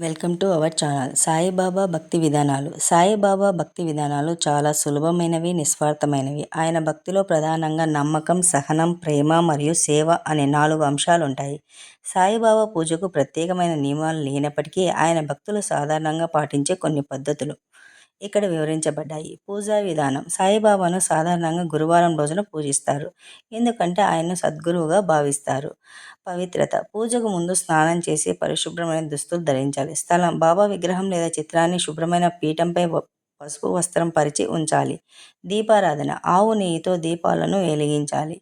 Welcome to our channel. Sai Baba భక్తి విధానాలు. సాయిబాబా భక్తి విధానాలు చాలా సులభమైనవి నిస్వార్థమైనవి. ఆయన భక్తిలో ప్రధానంగా నమ్మకం సహనం ప్రేమ మరియు సేవ అనే నాలుగు అంశాలు ఉంటాయి. సాయిబాబా పూజకు ప్రత్యేకమైన నియమాలు లేనప్పటికీ ఆయన భక్తులు సాధారణంగా పాటించే కొన్ని పద్ధతులు. ఇక్కడ వివరించబడ్డాయి. పూజా విధానం. సాయిబాబాను సాధారణంగా గురువారం రోజున పూజిస్తారు. ఎందుకంటే ఆయన్ను సద్గురువుగా భావిస్తారు. పవిత్రత. పూజకు ముందు స్నానం చేసి పరిశుభ్రమైన దుస్తులు ధరించాలి. స్థలం. బాబా విగ్రహం లేదా చిత్రాన్ని శుభ్రమైన పీఠంపై పసుపు వస్త్రం పరిచి ఉంచాలి. దీపారాధన. ఆవు నెయ్యితో దీపాలను వెలిగించాలి.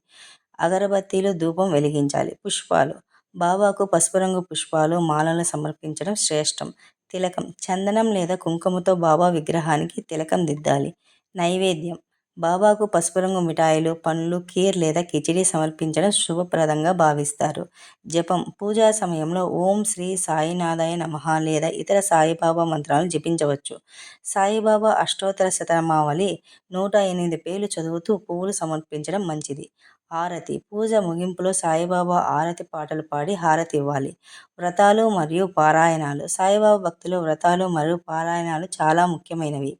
అగరబత్తీలు ధూపం వెలిగించాలి. పుష్పాలు. బాబాకు పసుపు రంగు పుష్పాలు మాలలు సమర్పించడం శ్రేష్టం. తిలకం. చందనం లేదా కుంకుమతో బాబా విగ్రహానికి తిలకం దిద్దాలి. నైవేద్యం. బాబాకు పసుపు రంగు మిఠాయిలు పండ్లు కీర్ లేదా కిచిడి సమర్పించడం శుభప్రదంగా భావిస్తారు. జపం. పూజా సమయంలో ఓం శ్రీ సాయినాథాయ నమ లేదా ఇతర సాయిబాబా మంత్రాలను జపించవచ్చు. సాయిబాబా అష్టోత్తర శతమావళి నూట ఎనిమిది పేర్లు చదువుతూ పువ్వులు సమర్పించడం మంచిది. హారతి. పూజ ముగింపులో సాయిబాబా హారతి పాటలు పాడి హారతి ఇవ్వాలి. వ్రతాలు మరియు పారాయణాలు. సాయిబాబా భక్తులు వ్రతాలు మరియు పారాయణాలు చాలా ముఖ్యమైనవి.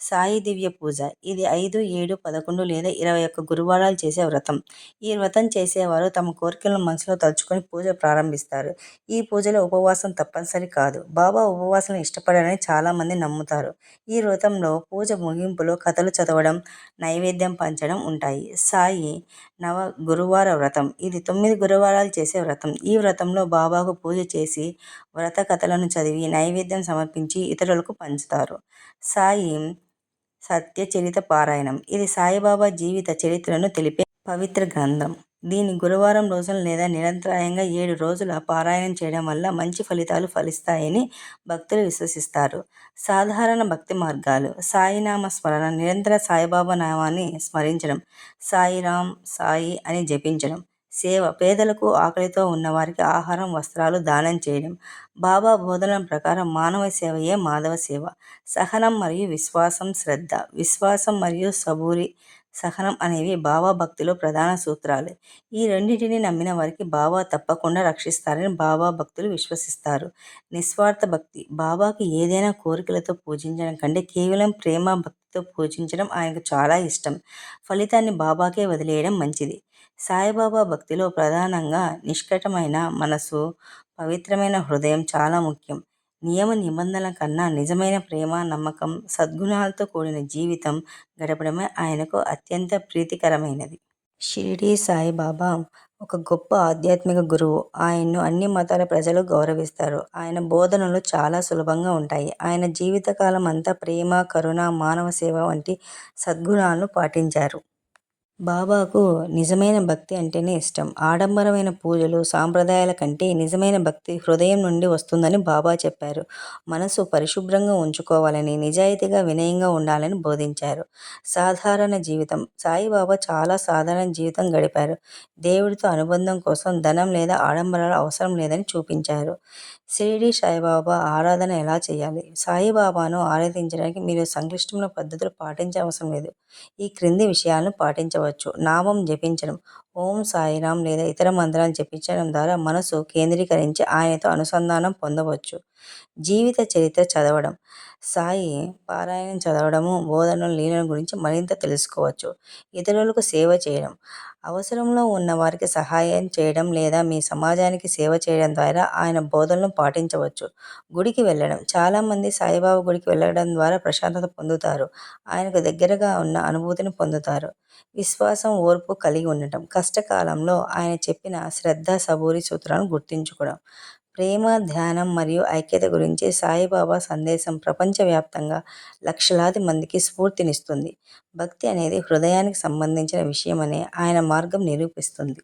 సాయి దివ్య పూజ. ఇది ఐదు ఏడు పదకొండు లేదా ఇరవై ఒక్క గురువారాలు చేసే వ్రతం. ఈ వ్రతం చేసేవారు తమ కోరికలను మనసులో తలుచుకొని పూజ ప్రారంభిస్తారు. ఈ పూజలో ఉపవాసం తప్పనిసరి కాదు. బాబా ఉపవాసం ఇష్టపడని చాలామంది నమ్ముతారు. ఈ వ్రతంలో పూజ ముగింపులో కథలు చదవడం నైవేద్యం పంచడం ఉంటాయి. సాయి నవ గురువార వ్రతం. ఇది తొమ్మిది గురువారాలు చేసే వ్రతం. ఈ వ్రతంలో బాబాకు పూజ చేసి వ్రత కథలను చదివి నైవేద్యం సమర్పించి ఇతరులకు పంచుతారు. సాయి సత్యచరిత పారాయణం. ఇది సాయిబాబా జీవిత చరిత్రను తెలిపే పవిత్ర గ్రంథం. దీన్ని గురువారం రోజులు లేదా నిరంతరాయంగా ఏడు రోజుల పారాయణం చేయడం వల్ల మంచి ఫలితాలు ఫలిస్తాయని భక్తులు విశ్వసిస్తారు. సాధారణ భక్తి మార్గాలు. సాయినామ స్మరణ నిరంతర సాయిబాబా నామాన్ని స్మరించడం సాయిరామ్ సాయి అని జపించడం సేవ పేదలకు ఆకలితో ఉన్నవారికి ఆహారం వస్త్రాలు దానం చేయడం బాబా బోధన ప్రకారం మానవ సేవయే మాధవ సేవ. సహనం మరియు విశ్వాసం శ్రద్ధ. విశ్వాసం మరియు సబూరి సహనం అనేవి బాబా భక్తిలో ప్రధాన సూత్రాలు. ఈ రెండింటిని నమ్మిన వారికి బాబా తప్పకుండా రక్షిస్తారని బాబా భక్తులు విశ్వసిస్తారు. నిస్వార్థ భక్తి బాబాకి ఏదైనా కోరికలతో పూజించడం కంటే కేవలం ప్రేమ భక్తితో పూజించడం ఆయనకు చాలా ఇష్టం. ఫలితాన్ని బాబాకే వదిలేయడం మంచిది. సాయిబాబా భక్తిలో ప్రధానంగా నిష్కటమైన మనసు పవిత్రమైన హృదయం చాలా ముఖ్యం. నియమ నిబంధనల కన్నా నిజమైన ప్రేమ నమ్మకం సద్గుణాలతో కూడిన జీవితం గడపడమే ఆయనకు అత్యంత ప్రీతికరమైనది. షిరిడీ సాయిబాబా ఒక గొప్ప ఆధ్యాత్మిక గురువు. ఆయన్ను అన్ని మతాల ప్రజలు గౌరవిస్తారు. ఆయన బోధనలు చాలా సులభంగా ఉంటాయి. ఆయన జీవితకాలం అంతా ప్రేమ కరుణ మానవ సేవ వంటి సద్గుణాలను పాటించారు. బాబాకు నిజమైన భక్తి అంటేనే ఇష్టం. ఆడంబరమైన పూజలు సాంప్రదాయాల కంటే నిజమైన భక్తి హృదయం నుండి వస్తుందని బాబా చెప్పారు. మనసు పరిశుభ్రంగా ఉంచుకోవాలని నిజాయితీగా వినయంగా ఉండాలని బోధించారు. సాధారణ జీవితం. సాయిబాబా చాలా సాధారణ జీవితం గడిపారు. దేవుడితో అనుబంధం కోసం ధనం లేదా ఆడంబరాలు అవసరం లేదని చూపించారు. షిరిడి సాయిబాబా ఆరాధన ఎలా చేయాలి? సాయిబాబాను ఆరాధించడానికి మీరు సంక్లిష్టమైన పద్ధతులు పాటించవసరం లేదు. ఈ క్రింది విషయాలను పాటించవచ్చు. చేసుకోవచ్చు నామం జపించడం. ఓం సాయిరాం లేదా ఇతర మంత్రాలను జపించడం ద్వారా మనసు కేంద్రీకరించి ఆయనతో అనుసంధానం పొందవచ్చు. జీవిత చరిత్ర చదవడం. సాయి పారాయణం చదవడము బోధనలు లీలల గురించి మరింత తెలుసుకోవచ్చు. ఇతరులకు సేవ చేయడం. అవసరంలో ఉన్న వారికి సహాయం చేయడం లేదా మీ సమాజానికి సేవ చేయడం ద్వారా ఆయన బోధనలను పాటించవచ్చు. గుడికి వెళ్ళడం. చాలామంది సాయిబాబా గుడికి వెళ్ళడం ద్వారా ప్రశాంతత పొందుతారు. ఆయనకు దగ్గరగా ఉన్న అనుభూతిని పొందుతారు. విశ్వాసం ఓర్పు కలిగి ఉండటం. కష్టకాలంలో ఆయన చెప్పిన శ్రద్ధ సబూరి సూత్రాలను గుర్తించుకోవడం. ప్రేమ ధ్యానం మరియు ఐక్యత గురించి సాయిబాబా సందేశం ప్రపంచవ్యాప్తంగా లక్షలాది మందికి స్ఫూర్తినిస్తుంది. భక్తి అనేది హృదయానికి సంబంధించిన విషయమని ఆయన మార్గం నిరూపిస్తుంది.